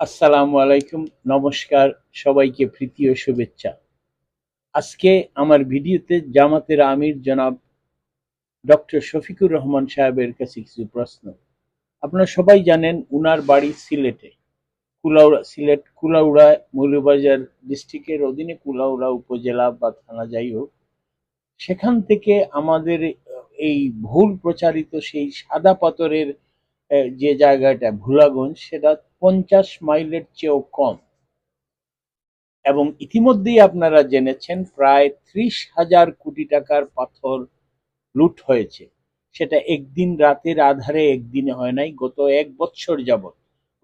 আসসালামু আলাইকুম, নমস্কার, সবাইকে প্রীতি ও শুভেচ্ছা। আজকে আমার ভিডিওতে জামাতের আমির জনাব ডক্টর শফিকুর রহমান সাহেবের কাছে কিছু প্রশ্ন। আপনারা সবাই জানেন, উনার বাড়ি সিলেটে। কুলাউড়া, সিলেট, কুলাউড়া মৌলবাজার ডিস্ট্রিক্টের অধীনে কুলাউড়া উপজেলা বা থানা যাই হোক, সেখান থেকে আমাদের এই ভুল প্রচারিত সেই সাদা পাথরের যে জায়গাটা ভুলাগঞ্জ, সেটা পঞ্চাশ মাইলের চেয়েও কম। এবং ইতিমধ্যেই আপনারা জেনেছেন, প্রায় ত্রিশ হাজার কোটি টাকার পাথর লুট হয়েছে। সেটা একদিন রাতের আধারে, একদিনে হয় নাই, গত এক বছর যাবৎ,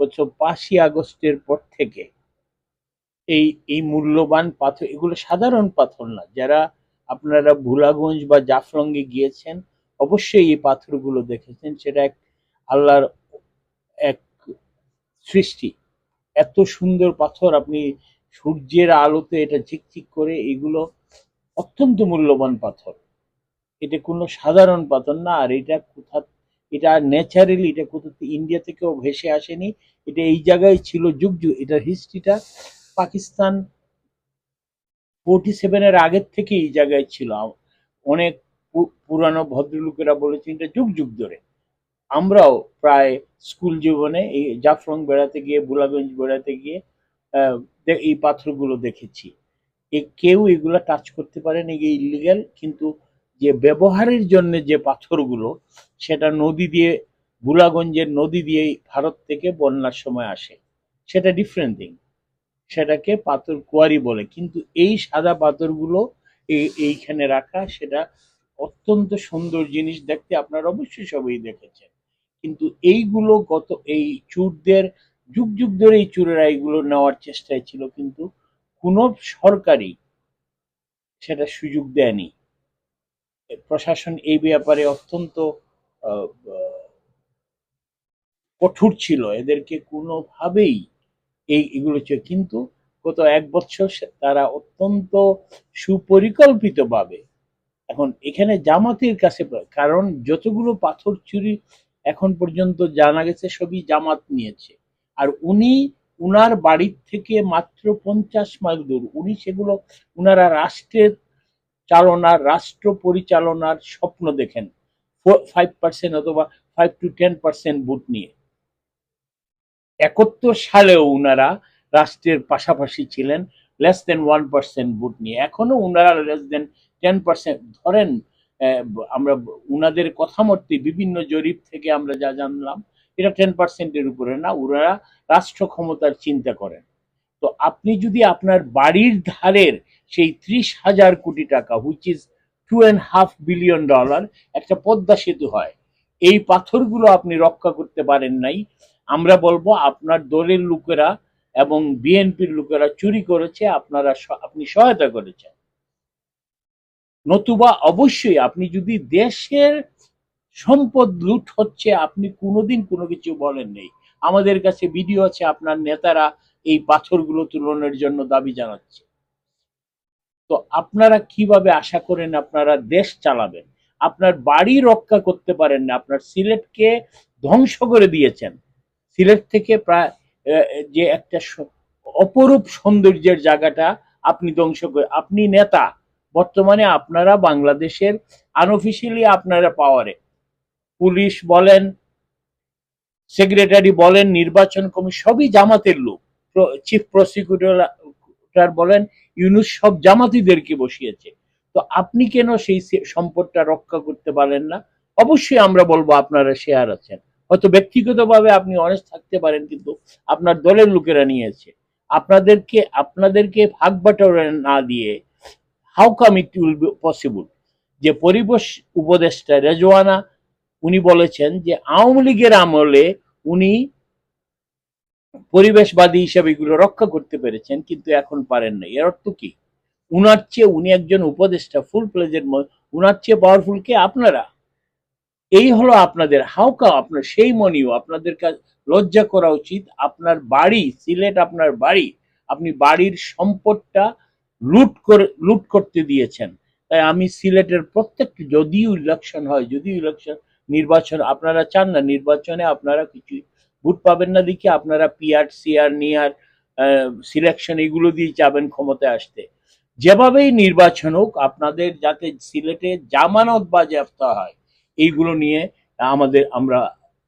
গত পাঁচই আগস্টের পর থেকে এই এই মূল্যবান পাথর, এগুলো সাধারণ পাথর না। যারা আপনারা ভুলাগঞ্জ বা জাফলঙ্গে গিয়েছেন, অবশ্যই এই পাথরগুলো দেখেছেন। সেটা এক আল্লাহর এক সৃষ্টি। এত সুন্দর পাথর আপনি সূর্যের আলোতে এটা ঝিকঝিক করে এগুলো অত্যন্ত মূল্যবান পাথর। এটা কোনো সাধারণ পাথর না, আর এটা কোথা, এটা ন্যাচারালি এটা কোথা ইন্ডিয়া থেকেও ভেসে আসেনি। এটা এই জায়গায় ছিল যুগ যুগ, এটার হিস্ট্রিটা পাকিস্তান ফোর্টি সেভেনের আগের থেকে এই জায়গায় ছিল। অনেক পুরানো ভদ্রলোকেরা বলেছেন এটা যুগ যুগ ধরে। আমরাও প্রায় স্কুল জীবনে এই জাফরং বেড়াতে গিয়ে, বুলাগঞ্জ বেড়াতে গিয়ে এই পাথরগুলো দেখেছি। এ কেউ এগুলো টাচ করতে পারেন, এই ইলিগাল কিন্তু যে ব্যবহারের জন্য যে পাথরগুলো, সেটা নদী দিয়ে, বুলাগঞ্জের নদী দিয়ে ভারত থেকে বন্যার সময় আসে। সেটা ডিফারেন্ট থিং সেটাকে পাথর কুয়ারি বলে। কিন্তু এই সাদা পাথরগুলো এই এইখানে রাখা, সেটা অত্যন্ত সুন্দর জিনিস দেখতে। আপনারা অবশ্যই সবাই দেখেছেন। কিন্তু এইগুলো গত, এই চুরদের, যুগ যুগ ধরে এই চুরেরা এইগুলো নেওয়ার চেষ্টায় ছিল, কিন্তু কোন সরকারই সেটা সুযোগ দেয়নি। প্রশাসন এই ব্যাপারে অত্যন্ত কঠোর ছিল। এদেরকে কোনোভাবেই এই, এগুলো ছিল। কিন্তু গত এক বছর তারা অত্যন্ত সুপরিকল্পিতভাবে এখন এখানে জামাতের কাছে, কারণ যতগুলো পাথর চুরি এখন পর্যন্ত জানা গেছে সবই জামাত নিয়েছে। আর উনি উনার বাড়ির থেকে মাত্র পঞ্চাশ মাইল দূর, উনি সেগুলো উনারা রাষ্ট্রের চালনার রাষ্ট্র পরিচালনার স্বপ্ন দেখেন। ফাইভ পার্সেন্ট অথবা five to ten percent vote নিয়ে। একাত্তর সালেও উনারা রাষ্ট্রের পাশাপাশি ছিলেন less than one percent vote নিয়ে। এখনও উনারা লেস দেন টেন পার্সেন্ট ধরেন আমরা উনাদের কথা মতে বিভিন্ন জরিপ থেকে আমরা যা জানলাম, এটা টেন পার্সেন্টের উপরে না ওনারা রাষ্ট্র ক্ষমতার চিন্তা করেন। তো আপনি যদি আপনার বাড়ির ধারের সেই ত্রিশ হাজার কোটি টাকা which is two and half billion dollar একটা পদ্মা সেতু হয়, এই পাথরগুলো আপনি রক্ষা করতে পারেন নাই, আমরা বলব আপনার দলের লোকেরা এবং বিএনপির লোকেরা চুরি করেছে, আপনারা আপনি সহায়তা করেছেন। নতুবা অবশ্যই আপনি যদি দেশের সম্পদ লুট হচ্ছে, আপনি কোনোদিন কোনো কিছু বলেন নেই। আমাদের কাছে ভিডিও আছে, আপনার নেতারা এই পাথরগুলো তুলনের জন্য দাবি জানাচ্ছে। তো আপনারা কীভাবে আশা করেন আপনারা দেশ চালাবেন? আপনার বাড়ি রক্ষা করতে পারেন না, আপনার সিলেটকে ধ্বংস করে দিয়েছেন। সিলেট থেকে প্রায় যে একটা অপরূপ সৌন্দর্যের জায়গাটা আপনি ধ্বংস করে, আপনি নেতা বর্তমানে আপনারা বাংলাদেশের আনঅফিসিয়ালি আপনারা পাওয়ারে পুলিশ বলেন সেক্রেটারি বলেন, নির্বাচন কমিশন সবই জামাতের লোক। চিফ প্রসিকিউটর বলেন, ইউনুস সব জামাতিদেরকে বসিয়েছে। তো আপনি কেন সেই সম্পদটা রক্ষা করতে পারেন না? অবশ্যই আমরা বলব আপনারা শেয়ার আছেন। হয়তো ব্যক্তিগতভাবে আপনি অনেস্ট থাকতে পারেন, কিন্তু আপনার দলের লোকেরা নিয়েছে। আপনাদেরকে আপনাদেরকে ভাগ বাটোয়ারা না দিয়ে how come it will be possible যে পরিবেশ উপদেষ্টা রেজওয়ানা, উনি বলেছেন যে আওয়ামী লীগের আমলে উনি পরিবেশবাদী হিসাবে এগুলো রক্ষা করতে পেরেছেন, কিন্তু এখন পারেন না এর অর্থ কি? উনার চেয়ে উনি একজন উপদেষ্টা ফুল প্লেজের উনার চেয়ে পাওয়ারফুল কে আপনারা? এই হলো আপনাদের হাউকা আপনার সেই মনিও, আপনাদের কাছে লজ্জা করা উচিত। আপনার বাড়ি, সিলেট আপনার বাড়ি, আপনি বাড়ির সম্পদটা লুট করে, লুট করতে দিয়েছেন। তাই আমি সিলেটের প্রত্যেকটি, যদিও ইলেকশন হয়, যদিও ইলেকশন নির্বাচন, আপনারা চান না, নির্বাচনে আপনারা কিছু ভোট পাবেন না দেখি আপনারা পিআর সিআর নিয়ার সিলেকশন এগুলো দিয়ে যাবেন ক্ষমতায় আসতে। যেভাবেই নির্বাচন হোক, আপনাদের যাতে সিলেটে জামানত বা বাজেয়াপ্ত হয়, এইগুলো নিয়ে আমাদের, আমরা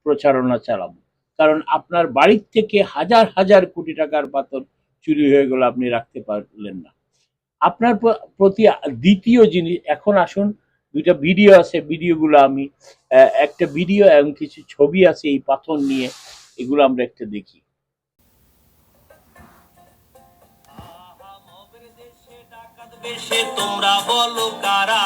প্রচারণা চালাবো। কারণ আপনার বাড়ির থেকে হাজার হাজার কোটি টাকার পাথর চুরি হয়ে গেল, আপনি রাখতে পারলেন না। আপনার প্রতি দ্বিতীয় জিনিস, এখন আসুন, দুইটা ভিডিও আছে ভিডিওগুলো আমি একটা ভিডিও এবং কিছু ছবি আছে এই পাথর নিয়ে, এগুলো আমরা একটা দেখি। বেশে তোমরা বলো কারা?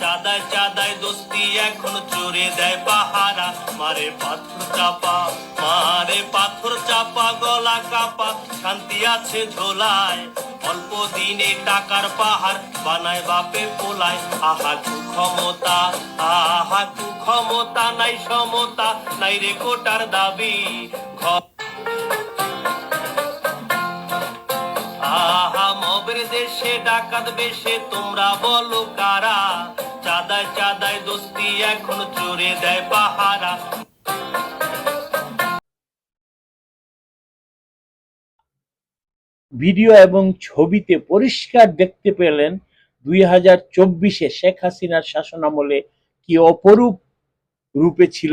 চাঁদায় চাঁদায় দোস্তি এখন চোরে দেয় পাহারা। মারে পাথর চাপা, মারে পাথর চাপা, গলা কাপা, শান্তি আছে ঝোলায়। অল্প দিনে টাকার পাহাড় বানায় বাপে পোলায়। আহা কু ক্ষমতা, আহা কু ক্ষমতা, নাই সমতা, নাই রে কোটার দাবি। আহা মবের দেশে ডাকাত বেশে, তোমরা বলো কারা? চাঁদায় চাঁদায় দোস্তি এখন দেয় পাহারা। ভিডিও এবং ছবিতে পরিষ্কার দেখতে পেলেন দুই হাজার চব্বিশে শেখ হাসিনার শাসনামলে কি অপরূপ রূপে ছিল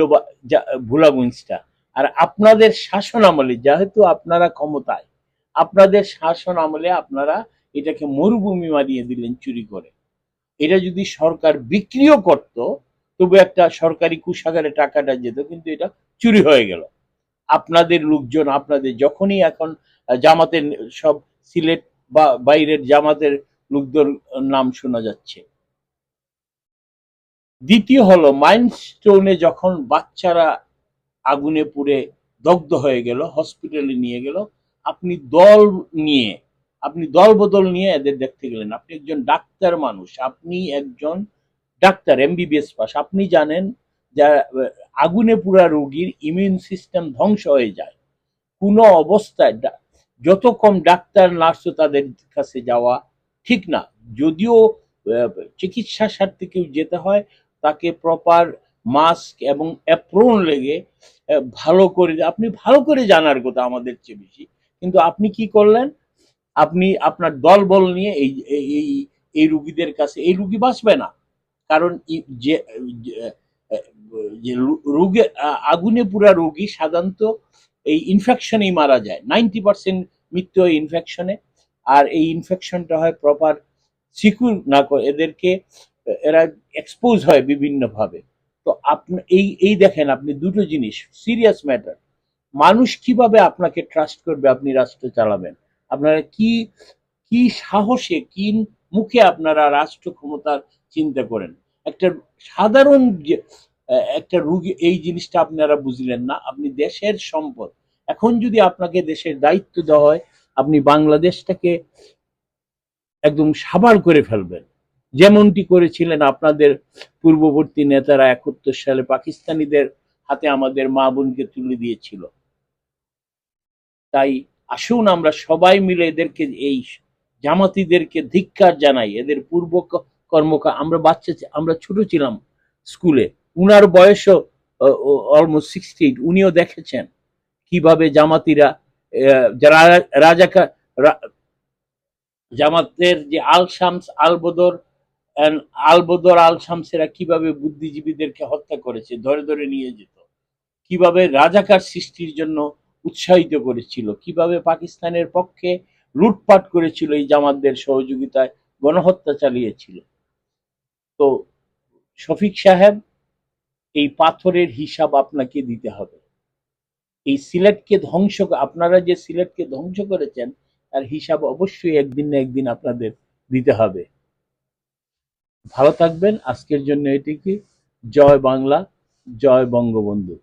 ভোলাগঞ্জটা আর আপনাদের শাসন আমলে, যেহেতু আপনারা ক্ষমতায়, আপনাদের শাসন আমলে আপনারা এটাকে মরুভূমি মারিয়ে দিলেন চুরি করে। এটা যদি সরকার বিক্রিও করত, তবু একটা সরকারি কুষাগারে টাকাটা যেত, কিন্তু এটা চুরি হয়ে গেল। আপনাদের লোকজন, আপনাদের যখনই এখন জামাতের সব সিলেট বা বাইরের জামাতের লোকদের নাম শোনা যাচ্ছে। দ্বিতীয় হলো মাইন্ডস্টোনে যখন বাচ্চারা আগুনে পুড়ে দগ্ধ হয়ে গেল হসপিটালে নিয়ে গেল, আপনি দল নিয়ে, আপনি দল বদল নিয়ে এদের দেখতে গেলেন। আপনি একজন ডাক্তার মানুষ, আপনি একজন ডাক্তার এমবিবিএস পাস, আপনি জানেন যা, আগুনে পুরা রোগীর ইমিউন সিস্টেম ধ্বংস হয়ে যায়। কোনো অবস্থায় যত কম ডাক্তার, নার্সও তাদের কাছে যাওয়া ঠিক না। যদিও চিকিৎসা স্বার্থে কেউ যেতে হয়, তাকে প্রপার মাস্ক এবং অ্যাপ্রোন লেগে ভালো করে, আপনি ভালো করে জানার কথা আমাদের চেয়ে বেশি। কিন্তু আপনি কি করলেন? আপনি আপনার দল বল নিয়ে এই- এই এই রুগীদের কাছে, এই রুগী বাঁচবে না। কারণ যে যে- যে রু- রোগে আগুনে পুরা রোগী সাধারণত এই ইনফেকশনেই মারা যায়। নাইনটি পার্সেন্ট মৃত্যু হয় ইনফেকশনে আর এই ইনফেকশনটা হয় প্রপার সিকিউর না করে এদেরকে এরা এক্সপোজ হয় বিভিন্নভাবে। তো আপনি, এই এই দেখেন আপনি দুটো জিনিস সিরিয়াস ম্যাটার মানুষ কীভাবে আপনাকে ট্রাস্ট করবে আপনি রাষ্ট্র চালাবেন? আপনারা কি কি সাহসে, কি মুখে আপনারা রাষ্ট্র ক্ষমতার চিন্তা করেন? একটা সাধারণ একটা রুগী, এই জিনিসটা আপনারা বুঝলেন না। আপনি দেশের সম্পদ। এখন যদি আপনাকে দেশের দায়িত্ব দেওয়া হয়, আপনি বাংলাদেশটাকে একদম সাবার করে ফেলবেন। যেমনটি করেছিলেন আপনাদের পূর্ববর্তী নেতারা একাত্তর সালে পাকিস্তানিদের হাতে আমাদের মা বোনকে তুলে দিয়েছিল। তাই আসুন আমরা সবাই মিলে এদেরকে, এই জামাতিদেরকে ধিক্কার জানাই। এদের পূর্ব কর্মকা, আমরা বাচ্চা আমরা ছোট ছিলাম স্কুলে। উনার বয়সও অলমোস্ট সিক্সটি এইট উনিও দেখেছেন কীভাবে জামাতিরা যারা রাজাকা জামাতের যে আল শামস, আল বদর, and আল বদর, আল শামসেরা কীভাবে বুদ্ধিজীবীদেরকে হত্যা করেছে, ধরে ধরে নিয়ে যেত, কীভাবে রাজাকার সৃষ্টির জন্য উৎসাহিত করেছিল, কীভাবে পাকিস্তানের পক্ষে লুটপাট করেছিল এই জামাতদের সহযোগিতায় গণহত্যা চালিয়েছিল। তো শফিক সাহেব এই পাথরের হিসাব আপনাকে দিতে হবে। এই সিলেটকে ধ্বংস আপনারা যে সিলেটকে ধ্বংস করেছেন, তার হিসাব অবশ্যই একদিন না একদিন আপনাদের দিতে হবে। ভালো থাকবেন। আজকের জন্য এটি কি জয় বাংলা, জয় বঙ্গবন্ধু।